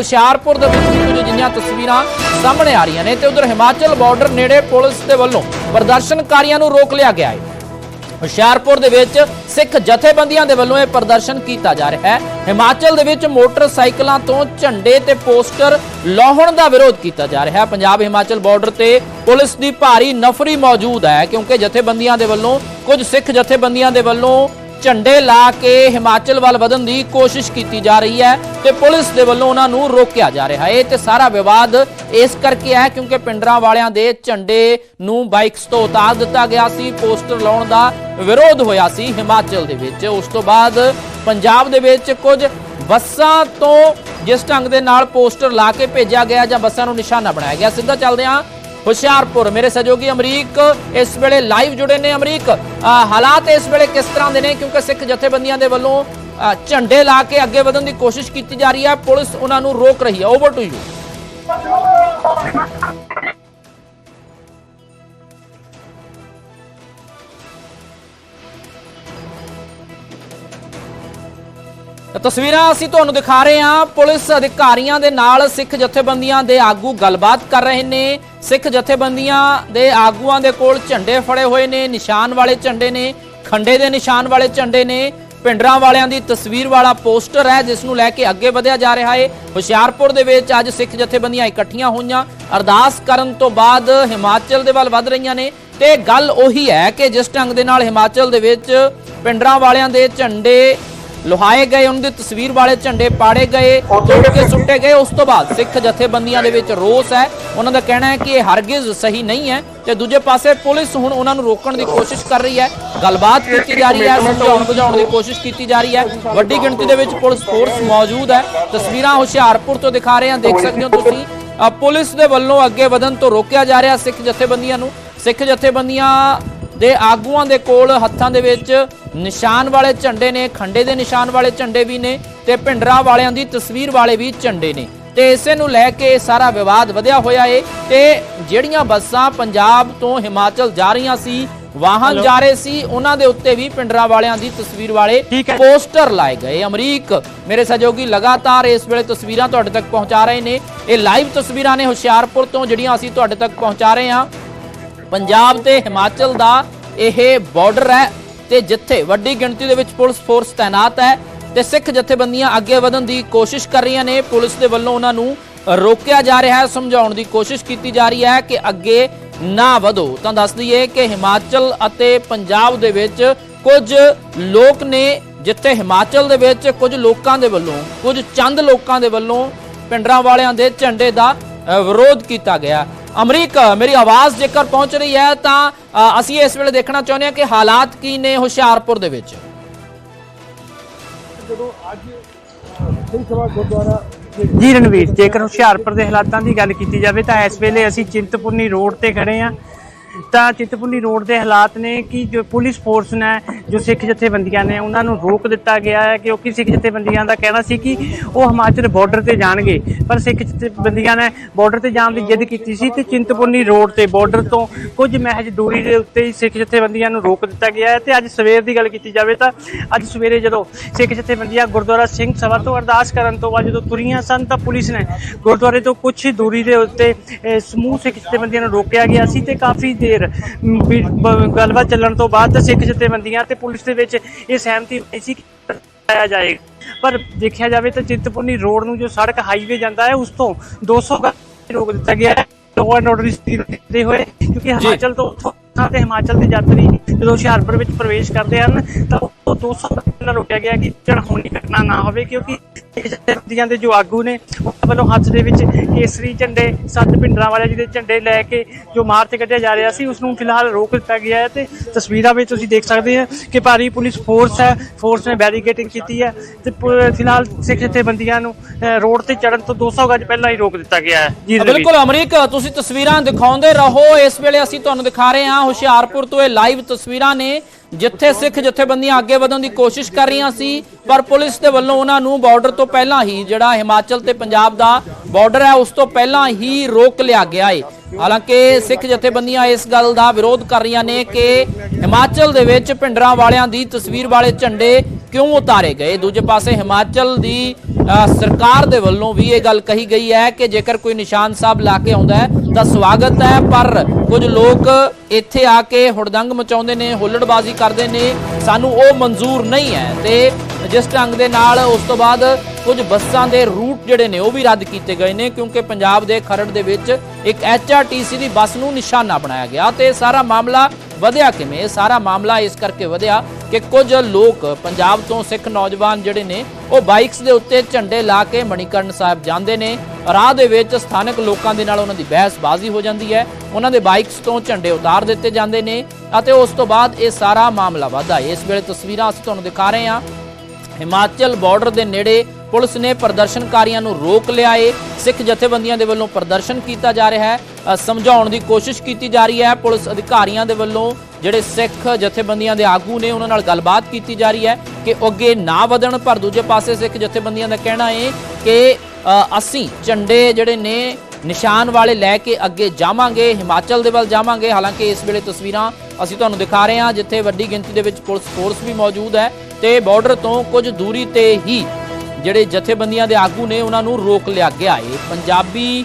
ਹੁਸ਼ਿਆਰਪੁਰ ਦੇ ਵਿੱਚ ਕੁਝ ਜਿਹੀਆਂ ਤਸਵੀਰਾਂ ਸਾਹਮਣੇ ਆ ਰਹੀਆਂ ਨੇ ਤੇ ਉਧਰ ਹਿਮਾਚਲ ਬਾਰਡਰ ਨੇੜੇ ਪੁਲਿਸ ਦੇ ਵੱਲੋਂ ਪ੍ਰਦਰਸ਼ਨਕਾਰੀਆਂ ਨੂੰ ਰੋਕ ਲਿਆ ਗਿਆ ਹੈ। ਹੁਸ਼ਿਆਰਪੁਰ ਦੇ ਵਿੱਚ ਸਿੱਖ ਜਥੇਬੰਦੀਆਂ ਦੇ ਵੱਲੋਂ ਇਹ ਪ੍ਰਦਰਸ਼ਨ ਕੀਤਾ ਜਾ ਰਿਹਾ ਹੈ। ਹਿਮਾਚਲ ਦੇ ਵਿੱਚ ਮੋਟਰਸਾਈਕਲਾਂ ਤੋਂ ਝੰਡੇ ਤੇ ਪੋਸਟਰ ਲਾਹਣ ਦਾ ਵਿਰੋਧ ਕੀਤਾ ਜਾ ਰਿਹਾ ਹੈ। ਪੰਜਾਬ ਹਿਮਾਚਲ ਬਾਰਡਰ ਤੇ ਪੁਲਿਸ ਦੀ ਭਾਰੀ ਨਫਰੀ ਮੌਜੂਦ ਹੈ ਕਿਉਂਕਿ ਜਥੇਬੰਦੀਆਂ ਦੇ ਵੱਲੋਂ ਕੁਝ ਸਿੱਖ ਜਥੇਬੰਦੀਆਂ ਦੇ ਵੱਲੋਂ ਝੰਡੇ ਲਾ ਕੇ ਹਿਮਾਚਲ ਵੱਲ ਵਧਣ ਦੀ ਕੋਸ਼ਿਸ਼ ਕੀਤੀ ਜਾ ਰਹੀ ਹੈ ਤੇ ਪੁਲਿਸ ਦੇ ਵੱਲੋਂ ਉਹਨਾਂ ਨੂੰ ਰੋਕਿਆ ਜਾ ਰਿਹਾ ਹੈ ਤੇ ਸਾਰਾ ਵਿਵਾਦ ਇਸ ਕਰਕੇ ਹੈ ਕਿਉਂਕਿ ਪਿੰਡਰਾਂ ਵਾਲਿਆਂ ਦੇ ਝੰਡੇ ਨੂੰ ਬਾਈਕਸ ਤੋਂ ਉਤਾਰ ਦਿੱਤਾ ਗਿਆ ਸੀ, ਪੋਸਟਰ ਲਾਉਣ ਦਾ ਵਿਰੋਧ ਹੋਇਆ ਸੀ ਹਿਮਾਚਲ ਦੇ ਵਿੱਚ। ਉਸ ਤੋਂ ਬਾਅਦ ਪੰਜਾਬ ਦੇ ਵਿੱਚ ਕੁਝ ਬੱਸਾਂ ਤੋਂ ਜਿਸ ਢੰਗ ਦੇ ਨਾਲ ਪੋਸਟਰ ਲਾ ਕੇ ਭੇਜਿਆ ਗਿਆ ਜਾਂ ਬੱਸਾਂ ਨੂੰ ਨਿਸ਼ਾਨਾ ਬਣਾਇਆ ਗਿਆ, ਸਿੱਧਾ ਚੱਲਦੇ ਹਾਂ ਹੁਸ਼ਿਆਰਪੁਰ। ਮੇਰੇ ਸਹਿਯੋਗੀ ਅਮਰੀਕ ਇਸ ਵੇਲੇ ਲਾਈਵ ਜੁੜੇ ਨੇ। ਅਮਰੀਕ ਅ, ਹਾਲਾਤ ਇਸ ਵੇਲੇ ਕਿਸ ਤਰ੍ਹਾਂ ਦੇ ਨੇ? ਕਿਉਂਕਿ ਸਿੱਖ ਜਥੇਬੰਦੀਆਂ ਦੇ ਵੱਲੋਂ ਅ, ਝੰਡੇ ਲਾ ਕੇ ਅੱਗੇ ਵਧਣ ਦੀ ਕੋਸ਼ਿਸ਼ ਕੀਤੀ ਜਾ ਰਹੀ ਹੈ। ਪੁਲਿਸ ਉਹਨਾਂ ਨੂੰ ਰੋਕ ਰਹੀ ਹੈ। ਓਵਰ ਟੂ ਯੂ ਤਸਵੀਰਾਂ ਅਸੀਂ ਤੁਹਾਨੂੰ ਦਿਖਾ ਰਹੇ ਹਾਂ। ਪੁਲਿਸ ਅਧਿਕਾਰੀਆਂ ਦੇ ਨਾਲ ਸਿੱਖ ਜਥੇਬੰਦੀਆਂ ਦੇ ਆਗੂ ਗੱਲਬਾਤ ਕਰ ਰਹੇ ਨੇ। ਸਿੱਖ ਜਥੇਬੰਦੀਆਂ ਦੇ ਆਗੂਆਂ ਦੇ ਕੋਲ ਝੰਡੇ ਫੜੇ ਹੋਏ ਨੇ, ਨਿਸ਼ਾਨ ਵਾਲੇ ਝੰਡੇ ਨੇ, ਖੰਡੇ ਦੇ ਨਿਸ਼ਾਨ ਵਾਲੇ ਝੰਡੇ ਨੇ। ਪਿੰਡਰਾਂ ਵਾਲਿਆਂ ਦੀ ਤਸਵੀਰ ਵਾਲਾ ਪੋਸਟਰ ਹੈ, ਜਿਸ ਨੂੰ ਲੈ ਕੇ ਅੱਗੇ ਵਧਿਆ ਜਾ ਰਿਹਾ ਹੈ। ਹੁਸ਼ਿਆਰਪੁਰ ਦੇ ਵਿੱਚ ਅੱਜ ਸਿੱਖ ਜਥੇਬੰਦੀਆਂ ਇਕੱਠੀਆਂ ਹੋਈਆਂ। ਅਰਦਾਸ ਕਰਨ ਤੋਂ ਬਾਅਦ ਹਿਮਾਚਲ ਦੇ ਵੱਲ ਵਧ ਰਹੀਆਂ ਨੇ। ਤੇ ਗੱਲ ਉਹੀ ਹੈ ਕਿ ਜਿਸ ਢੰਗ ਦੇ ਨਾਲ ਹਿਮਾਚਲ ਦੇ ਵਿੱਚ ਪਿੰਡਰਾਂ ਵਾਲਿਆਂ ਦੇ ਝੰਡੇ ਲੁਹਾਏ ਗਏ, ਉਹਨਾਂ ਦੀ ਤਸਵੀਰ ਵਾਲੇ ਝੰਡੇ ਪਾੜੇ ਗਏ ਤੋੜ ਕੇ ਸੁੱਟੇ ਗਏ। ਉਸ ਤੋਂ ਬਾਅਦ ਸਿੱਖ ਜਥੇਬੰਦੀਆਂ ਦੇ ਵਿੱਚ ਰੋਸ ਹੈ। ਉਹਨਾਂ ਦਾ ਕਹਿਣਾ ਹੈ ਕਿ ਇਹ ਹਰਗਿਜ਼ ਸਹੀ ਨਹੀਂ ਹੈ ਤੇ ਦੂਜੇ ਪਾਸੇ ਪੁਲਿਸ ਹੁਣ ਉਹਨਾਂ ਨੂੰ ਰੋਕਣ ਦੀ ਕੋਸ਼ਿਸ਼ ਕਰ ਰਹੀ ਹੈ। ਗੱਲਬਾਤ ਕੀਤੀ ਜਾ ਰਹੀ ਹੈ, ਸਮਝਾਉਣ ਬੁਝਾਉਣ ਦੀ ਕੋਸ਼ਿਸ਼ ਕੀਤੀ ਜਾ ਰਹੀ ਹੈ। ਵੱਡੀ ਗਿਣਤੀ ਦੇ ਵਿੱਚ ਪੁਲਿਸ ਫੋਰਸ ਮੌਜੂਦ ਹੈ। ਤਸਵੀਰਾਂ ਹੁਸ਼ਿਆਰਪੁਰ ਤੋਂ ਦਿਖਾ ਰਹੇ ਹਾਂ, ਦੇਖ ਸਕਦੇ ਹੋ ਤੁਸੀਂ। ਪੁਲਿਸ ਦੇ ਵੱਲੋਂ ਅੱਗੇ ਵਧਣ ਤੋਂ ਰੋਕਿਆ ਜਾ ਰਿਹਾ ਸਿੱਖ ਜਥੇਬੰਦੀਆਂ ਨੂੰ। ਸਿੱਖ ਜਥੇਬੰਦੀਆਂ ਦੇ ਆਗੂਆਂ ਦੇ ਕੋਲ ਹੱਥਾਂ ਦੇ ਵਿੱਚ ਨਿਸ਼ਾਨ ਵਾਲੇ ਝੰਡੇ ਨੇ ਖੰਡੇ ਦੇ ਨਿਸ਼ਾਨ ਵਾਲੇ ਝੰਡੇ ਵੀ ਨੇ ਤੇ ਭਿੰਡਰਾਂ ਵਾਲਿਆਂ ਦੀ ਤਸਵੀਰ ਵਾਲੇ ਵੀ ਝੰਡੇ ਨੇ। ਤੇ ਇਸੇ ਨੂੰ ਲੈ ਕੇ ਸਾਰਾ ਵਿਵਾਦ ਵਧਿਆ ਹੋਇਆ ਏ ਤੇ ਜਿਹੜੀਆਂ ਬੱਸਾਂ ਪੰਜਾਬ ਤੋਂ ਹਿਮਾਚਲ ਜਾ ਰਹੀਆਂ ਸੀ ਵਾਹਨ ਜਾ ਰਹੇ ਸੀ ਉਹਨਾਂ ਦੇ ਉੱਤੇ ਵੀ ਪਿੰਡਰਾਂ ਵਾਲਿਆਂ ਦੀ ਤਸਵੀਰ ਵਾਲੇ ਪੋਸਟਰ ਲਾਏ ਗਏ। ਅਮਰੀਕ ਮੇਰੇ ਸਹਿਯੋਗੀ ਲਗਾਤਾਰ ਇਸ ਵੇਲੇ ਤਸਵੀਰਾਂ ਤੁਹਾਡੇ ਤੱਕ ਪਹੁੰਚਾ ਰਹੇ ਨੇ। ਇਹ ਲਾਈਵ ਤਸਵੀਰਾਂ ਨੇ ਹੁਸ਼ਿਆਰਪੁਰ ਤੋਂ ਜਿਹੜੀਆਂ ਅਸੀਂ ਤੁਹਾਡੇ ਤੱਕ ਪਹੁੰਚਾ ਰਹੇ ਹਾਂ। ਪੰਜਾਬ ਤੇ ਹਿਮਾਚਲ ਦਾ ਇਹ ਬਾਰਡਰ ਹੈ ਤੇ ਜਿੱਥੇ ਵੱਡੀ ਗਿਣਤੀ ਦੇ ਵਿੱਚ ਪੁਲਿਸ ਫੋਰਸ ਤਾਇਨਾਤ ਹੈ ਤੇ ਸਿੱਖ ਜਥੇਬੰਦੀਆਂ ਅੱਗੇ ਵਧਣ ਦੀ ਕੋਸ਼ਿਸ਼ ਕਰ ਰਹੀਆਂ ਨੇ। ਪੁਲਿਸ ਦੇ ਵੱਲੋਂ ਉਹਨਾਂ ਨੂੰ ਰੋਕਿਆ ਜਾ ਰਿਹਾ ਹੈ, ਸਮਝਾਉਣ ਦੀ ਕੋਸ਼ਿਸ਼ ਕੀਤੀ ਜਾ ਰਹੀ ਹੈ ਕਿ ਅੱਗੇ ਨਾ ਵਧੋ। ਤਾਂ ਦੱਸ ਦਈਏ ਕਿ ਹਿਮਾਚਲ ਅਤੇ ਪੰਜਾਬ ਦੇ ਵਿੱਚ ਕੁਝ ਲੋਕ ਨੇ, ਜਿੱਥੇ ਹਿਮਾਚਲ ਦੇ ਵਿੱਚ ਕੁਝ ਲੋਕਾਂ ਦੇ ਵੱਲੋਂ, ਕੁਝ ਚੰਦ ਲੋਕਾਂ ਦੇ ਵੱਲੋਂ ਪਿੰਡਰਾਂ ਵਾਲਿਆਂ ਦੇ ਝੰਡੇ ਦਾ ਵਿਰੋਧ ਕੀਤਾ ਗਿਆ। ਅਮਰੀਕ ਮੇਰੀ ਆਵਾਜ਼ ਜੇਕਰ ਪਹੁੰਚ ਰਹੀ ਹੈ ਤਾਂ ਅਸੀਂ ਇਸ ਵੇਲੇ ਦੇਖਣਾ ਚਾਹੁੰਦੇ ਹਾਂ ਕਿ ਹਾਲਾਤ ਕੀ ਨੇ ਹੁਸ਼ਿਆਰਪੁਰ ਦੇ ਵਿੱਚ। ਜਦੋਂ ਅੱਜ ਸਿੰਘ ਸਭਾ ਗੁਰਦੁਆਰਾ ਜੀ ਰਣਵੀਰ ਜੇਕਰ ਹੁਸ਼ਿਆਰਪੁਰ ਦੇ ਹਾਲਾਤਾਂ ਦੀ ਗੱਲ ਕੀਤੀ ਜਾਵੇ ਤਾਂ ਇਸ ਵੇਲੇ ਅਸੀਂ ਚਿੰਤਪੁਰਨੀ ਰੋਡ ਤੇ ਖੜੇ ਆ ਤਾਂ ਚਿੰਤਪੁਰਨੀ ਰੋਡ ਦੇ ਹਾਲਾਤ ਨੇ ਕਿ ਜੋ ਪੁਲਿਸ ਫੋਰਸ ਨੇ, ਜੋ ਸਿੱਖ ਜਥੇਬੰਦੀਆਂ ਨੇ, ਉਹਨਾਂ ਨੂੰ ਰੋਕ ਦਿੱਤਾ ਗਿਆ ਹੈ ਕਿਉਂਕਿ ਸਿੱਖ ਜਥੇਬੰਦੀਆਂ ਦਾ ਕਹਿਣਾ ਸੀ ਕਿ ਉਹ ਹਿਮਾਚਲ ਬਾਰਡਰ ਤੇ ਜਾਣਗੇ। ਪਰ ਸਿੱਖ ਜਥੇਬੰਦੀਆਂ ਨੇ ਬਾਰਡਰ ਤੇ ਜਾਣ ਦੀ ਜਿੱਦ ਕੀਤੀ ਸੀ ਤੇ ਚਿੰਤਪੁਰਨੀ ਰੋਡ ਤੇ ਬਾਰਡਰ ਤੋਂ ਕੁਝ ਮਹਿਜ ਦੂਰੀ ਦੇ ਉੱਤੇ ਹੀ ਸਿੱਖ ਜਥੇਬੰਦੀਆਂ ਨੂੰ ਰੋਕ ਦਿੱਤਾ ਗਿਆ ਹੈ ਤੇ ਅੱਜ ਸਵੇਰ ਦੀ ਗੱਲ ਕੀਤੀ ਜਾਵੇ ਤਾਂ ਅੱਜ ਸਵੇਰੇ ਜਦੋਂ ਸਿੱਖ ਜਥੇਬੰਦੀਆਂ ਗੁਰਦੁਆਰਾ ਸਿੰਘ ਸਭਾ ਤੋਂ ਅਰਦਾਸ ਕਰਨ ਤੋਂ ਬਾਅਦ ਜਦੋਂ ਤੁਰੀਆਂ ਸਨ ਤਾਂ ਪੁਲਿਸ ਨੇ ਗੁਰਦੁਆਰੇ ਤੋਂ ਕੁਝ ਹੀ ਦੂਰੀ ਦੇ ਉੱਤੇ ਸਮੂਹ ਸਿੱਖ ਜਥੇਬੰਦੀਆਂ ਨੂੰ ਰੋਕਿਆ ਗਿਆ ਸੀ ਤੇ ਕਾਫੀ ਦੇਰ ਗੱਲਬਾਤ ਚੱਲਣ ਤੋਂ ਬਾਅਦ ਸਿੱਖ ਜਥੇਬੰਦੀਆਂ ਤੇ ਪੁਲਿਸ ਦੇ ਵਿੱਚ ਇਹ ਸਹਿਮਤੀ ਹੋਈ ਸੀ ਕਿ ਆਇਆ ਜਾਏਗਾ। ਪਰ ਦੇਖਿਆ ਜਾਵੇ ਤਾਂ ਚਿੰਤਪੁਰਨੀ ਰੋਡ ਨੂੰ ਜੋ ਸੜਕ ਹਾਈਵੇ ਜਾਂਦਾ ਹੈ ਉਸ ਤੋਂ 200 ਗਜ ਰੋਕ ਦਿੱਤਾ ਗਿਆ ਹੈ। ਲੋ ਐਂਡ ਆਰਡਰ ਦੀ ਸਥਿਤੀ ਦੇਖਦੇ ਹੋਏ ਕਿਉਂਕਿ ਹਿਮਾਚਲ ਤੋਂ ਉੱਥੋਂ ਤੇ ਹਿਮਾਚਲ ਦੇ ਯਾਤਰੀ ਜਦੋਂ ਹੁਸ਼ਿਆਰਪੁਰ ਵਿੱਚ ਪ੍ਰਵੇਸ਼ ਕਰਦੇ ਹਨ ਤਾਂ ਉਹ 200 ਪਹਿਲਾਂ ਰੋਕਿਆ ਗਿਆ ਕਿ ਚੜ੍ਹਾਉਣੀ ਘਟਨਾ ਨਾ ਹੋਵੇ ਕਿਉਂਕਿ ਜਥੇਬੰਦੀਆਂ ਦੇ ਜੋ ਆਗੂ ਨੇ ਉਹਨਾਂ ਵੱਲੋਂ ਹੱਥ ਦੇ ਵਿੱਚ ਕੇਸਰੀ ਝੰਡੇ ਸੱਤ ਪਿੰਡਰਾਂ ਵਾਲੇ ਜਿਹਦੇ ਝੰਡੇ ਲੈ ਕੇ ਜੋ ਮਾਰਚ ਕੱਢਿਆ ਜਾ ਰਿਹਾ ਸੀ ਉਸ ਨੂੰ ਫਿਲਹਾਲ ਰੋਕ ਦਿੱਤਾ ਗਿਆ ਹੈ ਤੇ ਤਸਵੀਰਾਂ ਵਿੱਚ ਤੁਸੀਂ ਦੇਖ ਸਕਦੇ ਹੋ ਕਿ ਭਾਰੀ ਪੁਲਿਸ ਫੋਰਸ ਹੈ ਫੋਰਸ ਨੇ ਬੈਰੀਕੇਡਿੰਗ ਕੀਤੀ ਹੈ ਤੇ ਫਿਲਹਾਲ ਸਿੱਖ ਜਥੇਬੰਦੀਆਂ ਨੂੰ ਰੋਡ ਤੇ ਚੜਨ ਤੋਂ 200 ਗਜ ਪਹਿਲਾਂ ਹੀ ਰੋਕ ਦਿੱਤਾ ਗਿਆ ਹੈ ਜੀ। ਬਿਲਕੁਲ ਅਮਰੀਕ ਤੁਸੀਂ ਤਸਵੀਰਾਂ ਦਿਖਾਉਂਦੇ ਰਹੋ ਇਸ ਵੇਲੇ ਅਸੀਂ ਤੁਹਾਨੂੰ ਦਿਖਾ ਰਹੇ ਹਾਂ ਹੁਸ਼ਿਆਰਪੁਰ ਤੋਂ ਇਹ ਲਾਈਵ ਤਸਵੀਰਾਂ ਨੇ ਜਿੱਥੇ ਸਿੱਖ ਜਥੇਬੰਦੀਆਂ ਅੱਗੇ ਵਧਣ ਦੀ ਕੋਸ਼ਿਸ਼ ਕਰ ਰਹੀਆਂ ਸੀ, ਪਰ ਪੁਲਿਸ ਦੇ ਵੱਲੋਂ ਉਹਨਾਂ ਨੂੰ ਬਾਰਡਰ ਤੋਂ ਪਹਿਲਾਂ ਹੀ ਜਿਹੜਾ ਹਿਮਾਚਲ ਤੇ ਪੰਜਾਬ ਦਾ ਬਾਰਡਰ ਹੈ, ਉਸ ਤੋਂ ਪਹਿਲਾਂ ਹੀ ਰੋਕ ਲਿਆ ਗਿਆ ਏ। ਹਾਲਾਂਕਿ ਸਿੱਖ ਜਥੇਬੰਦੀਆਂ ਇਸ ਗੱਲ ਦਾ ਵਿਰੋਧ ਕਰ ਰਹੀਆਂ ਨੇ ਕਿ ਹਿਮਾਚਲ ਦੇ ਵਿੱਚ ਪਿੰਡਰਾਂ ਵਾਲਿਆਂ ਦੀ ਤਸਵੀਰ ਵਾਲੇ ਝੰਡੇ ਕਿਉਂ ਉਤਾਰੇ ਗਏ? ਦੂਜੇ ਪਾਸੇ ਹਿਮਾਚਲ ਦੀ ਅ, ਸਰਕਾਰ ਦੇ ਵੱਲੋਂ ਵੀ ਇਹ ਗੱਲ ਕਹੀ ਗਈ ਹੈ ਕਿ ਜੇਕਰ ਕੋਈ ਨਿਸ਼ਾਨ ਸਾਹਿਬ ਲਾ ਕੇ ਆਉਂਦਾ ਹੈ ਤਾਂ ਸਵਾਗਤ ਹੈ ਪਰ ਕੁਝ ਲੋਕ ਇੱਥੇ ਆ ਕੇ ਹੁੜਦੰਗ ਮਚਾਉਂਦੇ ਨੇ ਹੁੱਲੜਬਾਜ਼ੀ ਕਰਦੇ ਨੇ। ਸਾਨੂੰ ਉਹ ਮਨਜ਼ੂਰ ਨਹੀਂ ਹੈ ਤੇ ਜਿਸ ਢੰਗ ਦੇ ਨਾਲ ਉਸ ਤੋਂ ਬਾਅਦ ਕੁਝ ਬੱਸਾਂ ਦੇ ਰੂਟ ਜਿਹੜੇ ਨੇ ਉਹ ਵੀ ਰੱਦ ਕੀਤੇ ਗਏ ਨੇ ਕਿਉਂਕਿ ਪੰਜਾਬ ਦੇ ਖਰੜ ਦੇ ਵਿੱਚ ਇੱਕ ਐਚਆਰਟੀਸੀ ਦੀ ਬੱਸ ਨੂੰ ਨਿਸ਼ਾਨਾ ਬਣਾਇਆ ਗਿਆ ਤੇ ਸਾਰਾ ਮਾਮਲਾ ਵਧਿਆ ਕਿਵੇਂ? ਇਹ ਸਾਰਾ ਮਾਮਲਾ ਇਸ ਕਰਕੇ ਵਧਿਆ ਕਿ ਕੁਝ ਲੋਕ, ਪੰਜਾਬ ਤੋਂ ਸਿੱਖ ਨੌਜਵਾਨ ਜਿਹੜੇ ਨੇ, ਉਹ ਬਾਈਕਸ ਦੇ ਉੱਤੇ ਝੰਡੇ ਲਾ ਕੇ ਮਣੀਕਰਨ ਸਾਹਿਬ ਜਾਂਦੇ ਨੇ। ਰਾਹ ਦੇ ਵਿੱਚ ਸਥਾਨਕ ਲੋਕਾਂ ਦੇ ਨਾਲ ਉਹਨਾਂ ਦੀ ਬਹਿਸਬਾਜ਼ੀ ਹੋ ਜਾਂਦੀ ਹੈ। ਉਹਨਾਂ ਦੇ ਬਾਈਕਸ ਤੋਂ ਝੰਡੇ ਉਤਾਰ ਦਿੱਤੇ ਜਾਂਦੇ ਨੇ ਅਤੇ ਉਸ ਤੋਂ ਬਾਅਦ ਇਹ ਸਾਰਾ ਮਾਮਲਾ ਵਧਾ ਇਸ ਵੇਲੇ ਤਸਵੀਰਾਂ ਅਸੀਂ ਤੁਹਾਨੂੰ ਦਿਖਾ ਰਹੇ ਹਾਂ। ਹਿਮਾਚਲ ਬਾਰਡਰ ਦੇ ਨੇੜੇ ਪੁਲਿਸ ਨੇ ਪ੍ਰਦਰਸ਼ਨਕਾਰੀਆਂ ਨੂੰ ਰੋਕ ਲਿਆ ਏ। ਸਿੱਖ ਜਥੇਬੰਦੀਆਂ ਦੇ ਵੱਲੋਂ ਪ੍ਰਦਰਸ਼ਨ ਕੀਤਾ ਜਾ ਰਿਹਾ ਹੈ। ਸਮਝਾਉਣ ਦੀ ਕੋਸ਼ਿਸ਼ ਕੀਤੀ ਜਾ ਰਹੀ ਹੈ। ਪੁਲਿਸ ਅਧਿਕਾਰੀਆਂ ਦੇ ਵੱਲੋਂ ਜਿਹੜੇ ਸਿੱਖ ਜਥੇਬੰਦੀਆਂ ਦੇ ਆਗੂ ਨੇ, ਉਹਨਾਂ ਨਾਲ ਗੱਲਬਾਤ ਕੀਤੀ ਜਾ ਰਹੀ ਹੈ ਕਿ ਅੱਗੇ ਨਾ ਵਧਣ, ਪਰ ਦੂਜੇ ਪਾਸੇ ਸਿੱਖ ਜਥੇਬੰਦੀਆਂ ਦਾ ਕਹਿਣਾ ਏ ਕਿ ਅਸੀਂ ਝੰਡੇ ਜਿਹੜੇ ਨੇ, ਨਿਸ਼ਾਨ ਵਾਲੇ ਲੈ ਕੇ ਅੱਗੇ ਜਾਵਾਂਗੇ, ਹਿਮਾਚਲ ਦੇ ਵੱਲ ਜਾਵਾਂਗੇ। ਹਾਲਾਂਕਿ ਇਸ ਵੇਲੇ ਤਸਵੀਰਾਂ ਅਸੀਂ ਤੁਹਾਨੂੰ ਦਿਖਾ ਰਹੇ ਹਾਂ, ਜਿੱਥੇ ਵੱਡੀ ਗਿਣਤੀ ਦੇ ਵਿੱਚ ਪੁਲਿਸ ਫੋਰਸ ਵੀ ਮੌਜੂਦ ਹੈ ਤੇ ਬਾਰਡਰ ਤੋਂ ਕੁਝ ਦੂਰੀ ਤੇ ਹੀ ਜਿਹੜੇ ਜਥੇਬੰਦੀਆਂ ਦੇ ਆਗੂ ਨੇ ਉਹਨਾਂ ਨੂੰ ਰੋਕ ਲਿਆ ਗਿਆ ਹੈ। ਪੰਜਾਬੀ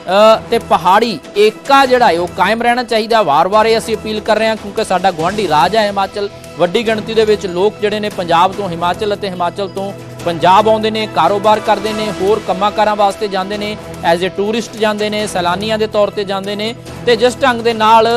ਅ, ਤੇ ਪਹਾੜੀ ਏਕਾ ਜਿਹੜਾ ਹੈ ਉਹ ਕਾਇਮ ਰਹਿਣਾ ਚਾਹੀਦਾ। ਵਾਰ-ਵਾਰ ਇਹ ਅਸੀਂ ਅਪੀਲ ਕਰ ਰਹੇ ਹਾਂ ਕਿਉਂਕਿ ਸਾਡਾ ਗਵਾਂਢੀ ਰਾਜ ਹੈ ਹਿਮਾਚਲ ਵੱਡੀ ਗਿਣਤੀ ਦੇ ਵਿੱਚ ਲੋਕ ਜਿਹੜੇ ਨੇ ਪੰਜਾਬ ਤੋਂ ਹਿਮਾਚਲ ਅਤੇ ਹਿਮਾਚਲ ਤੋਂ ਪੰਜਾਬ ਆਉਂਦੇ ਨੇ, ਕਾਰੋਬਾਰ ਕਰਦੇ ਨੇ, ਹੋਰ ਕੰਮਾਂ ਕਾਰਾਂ ਵਾਸਤੇ ਜਾਂਦੇ ਨੇ ਐਜ਼ ਅ ਟੂਰਿਸਟ ਜਾਂਦੇ ਨੇ, ਸੈਲਾਨੀਆਂ ਦੇ ਤੌਰ ਤੇ ਜਾਂਦੇ ਨੇ ਤੇ ਜਿਸ ਢੰਗ ਦੇ ਨਾਲ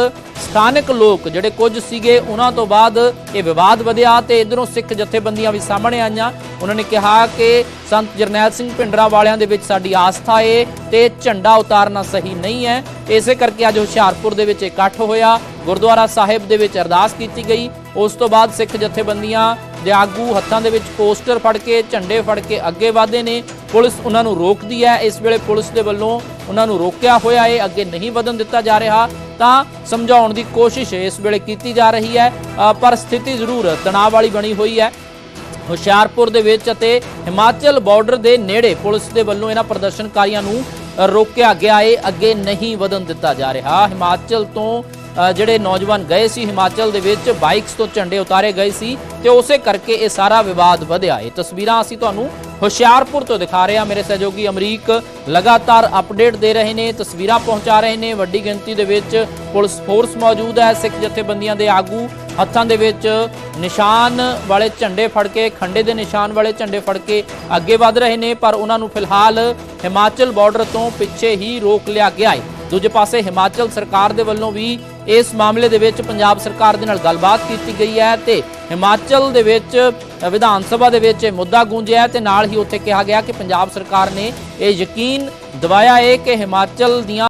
ਸਥਾਨਕ ਲੋਕ ਜਿਹੜੇ ਕੁਝ ਸੀਗੇ, ਉਹਨਾਂ ਤੋਂ ਬਾਅਦ ਇਹ ਵਿਵਾਦ ਵਧਿਆ ਤੇ ਇਧਰੋਂ ਸਿੱਖ ਜਥੇਬੰਦੀਆਂ ਵੀ ਸਾਹਮਣੇ ਆਈਆਂ। ਉਹਨਾਂ ਨੇ ਕਿਹਾ ਕਿ ਸੰਤ ਜਰਨੈਲ ਸਿੰਘ ਭਿੰਡਰਾਂ ਵਾਲਿਆਂ ਦੇ ਵਿੱਚ ਸਾਡੀ ਆਸਥਾ ਏ ਤੇ ਝੰਡਾ ਉਤਾਰਨਾ ਸਹੀ ਨਹੀਂ ਹੈ। ਇਸੇ ਕਰਕੇ ਅੱਜ ਹੁਸ਼ਿਆਰਪੁਰ ਦੇ ਵਿੱਚ ਇਕੱਠ ਹੋਇਆ। ਗੁਰਦੁਆਰਾ ਸਾਹਿਬ ਦੇ ਵਿੱਚ ਅਰਦਾਸ ਕੀਤੀ ਗਈ। ਉਸ ਤੋਂ ਬਾਅਦ ਸਿੱਖ ਜਥੇਬੰਦੀਆਂ ਦੇ ਆਗੂ ਹੱਥਾਂ ਦੇ ਵਿੱਚ ਪੋਸਟਰ ਫੜ ਕੇ, ਝੰਡੇ ਫੜ ਕੇ ਅੱਗੇ ਵਧਦੇ ਨੇ। ਪੁਲਿਸ ਉਹਨਾਂ ਨੂੰ ਰੋਕਦੀ ਹੈ। ਇਸ ਵੇਲੇ ਪੁਲਿਸ ਦੇ ਵੱਲੋਂ ਉਹਨਾਂ ਨੂੰ ਰੋਕਿਆ ਹੋਇਆ ਹੈ ਅੱਗੇ ਨਹੀਂ ਵਧਣ ਦਿੱਤਾ ਜਾ ਰਿਹਾ, ਤਾਂ ਸਮਝਾਉਣ ਦੀ ਕੋਸ਼ਿਸ਼ ਇਸ ਵੇਲੇ ਕੀਤੀ ਜਾ ਰਹੀ ਹੈ। ਪਰ ਸਥਿਤੀ ਜ਼ਰੂਰ ਤਣਾਅ ਵਾਲੀ ਬਣੀ ਹੋਈ ਹੈ। ਹੁਸ਼ਿਆਰਪੁਰ ਦੇ ਵਿੱਚ ਅਤੇ ਹਿਮਾਚਲ ਬਾਰਡਰ ਦੇ ਨੇੜੇ ਪੁਲਿਸ ਦੇ ਵੱਲੋਂ ਇਹਨਾਂ ਪ੍ਰਦਰਸ਼ਨਕਾਰੀਆਂ ਨੂੰ ਰੋਕਿਆ ਗਿਆ ਏ। ਅੱਗੇ ਨਹੀਂ ਵਧਣ ਦਿੱਤਾ ਜਾ ਰਿਹਾ। ਹਿਮਾਚਲ ਤੋਂ ਜਿਹੜੇ ਨੌਜਵਾਨ ਗਏ ਸੀ ਹਿਮਾਚਲ ਦੇ ਵਿੱਚ, ਬਾਈਕਸ ਤੋਂ ਝੰਡੇ ਉਤਾਰੇ ਗਏ ਸੀ ਤੇ ਉਸੇ ਕਰਕੇ ਇਹ ਸਾਰਾ ਵਿਵਾਦ ਵਧਿਆ। ਇਹ ਤਸਵੀਰਾਂ ਅਸੀਂ ਤੁਹਾਨੂੰ ਹੁਸ਼ਿਆਰਪੁਰ ਤੋਂ ਦਿਖਾ ਰਹੇ ਹਾਂ। ਮੇਰੇ ਸਹਿਯੋਗੀ ਅਮਰੀਕ ਲਗਾਤਾਰ ਅਪਡੇਟ ਦੇ ਰਹੇ ਨੇ, ਤਸਵੀਰਾਂ ਪਹੁੰਚਾ ਰਹੇ ਨੇ। ਵੱਡੀ ਗਿਣਤੀ ਦੇ ਵਿੱਚ ਪੁਲਿਸ ਫੋਰਸ ਮੌਜੂਦ ਹੈ। ਸਿੱਖ ਜਥੇਬੰਦੀਆਂ ਦੇ ਆਗੂ ਹੱਥਾਂ ਦੇ ਵਿੱਚ ਨਿਸ਼ਾਨ ਵਾਲੇ ਝੰਡੇ ਫੜ ਕੇ, ਖੰਡੇ ਦੇ ਨਿਸ਼ਾਨ ਵਾਲੇ ਝੰਡੇ ਫੜ ਕੇ ਅੱਗੇ ਵਧ ਰਹੇ ਨੇ, ਪਰ ਉਹਨਾਂ ਨੂੰ ਫਿਲਹਾਲ ਹਿਮਾਚਲ ਬਾਰਡਰ ਤੋਂ ਪਿੱਛੇ ਹੀ ਰੋਕ ਲਿਆ ਗਿਆ ਹੈ। ਦੂਜੇ ਪਾਸੇ ਹਿਮਾਚਲ ਸਰਕਾਰ ਦੇ ਵੱਲੋਂ ਵੀ ਇਸ ਮਾਮਲੇ ਦੇ ਵਿੱਚ ਪੰਜਾਬ ਸਰਕਾਰ ਦੇ ਨਾਲ ਗੱਲਬਾਤ ਕੀਤੀ ਗਈ ਹੈ ਤੇ ਹਿਮਾਚਲ ਦੇ ਵਿੱਚ ਵਿਧਾਨ ਸਭਾ ਦੇ ਵਿੱਚ ਇਹ ਮੁੱਦਾ ਗੂੰਜਿਆ ਹੈ ਤੇ ਨਾਲ ਹੀ ਉੱਥੇ ਕਿਹਾ ਗਿਆ ਕਿ ਪੰਜਾਬ ਸਰਕਾਰ ਨੇ ਇਹ ਯਕੀਨ ਦਿਵਾਇਆ ਹੈ ਕਿ ਹਿਮਾਚਲ ਦੀਆਂ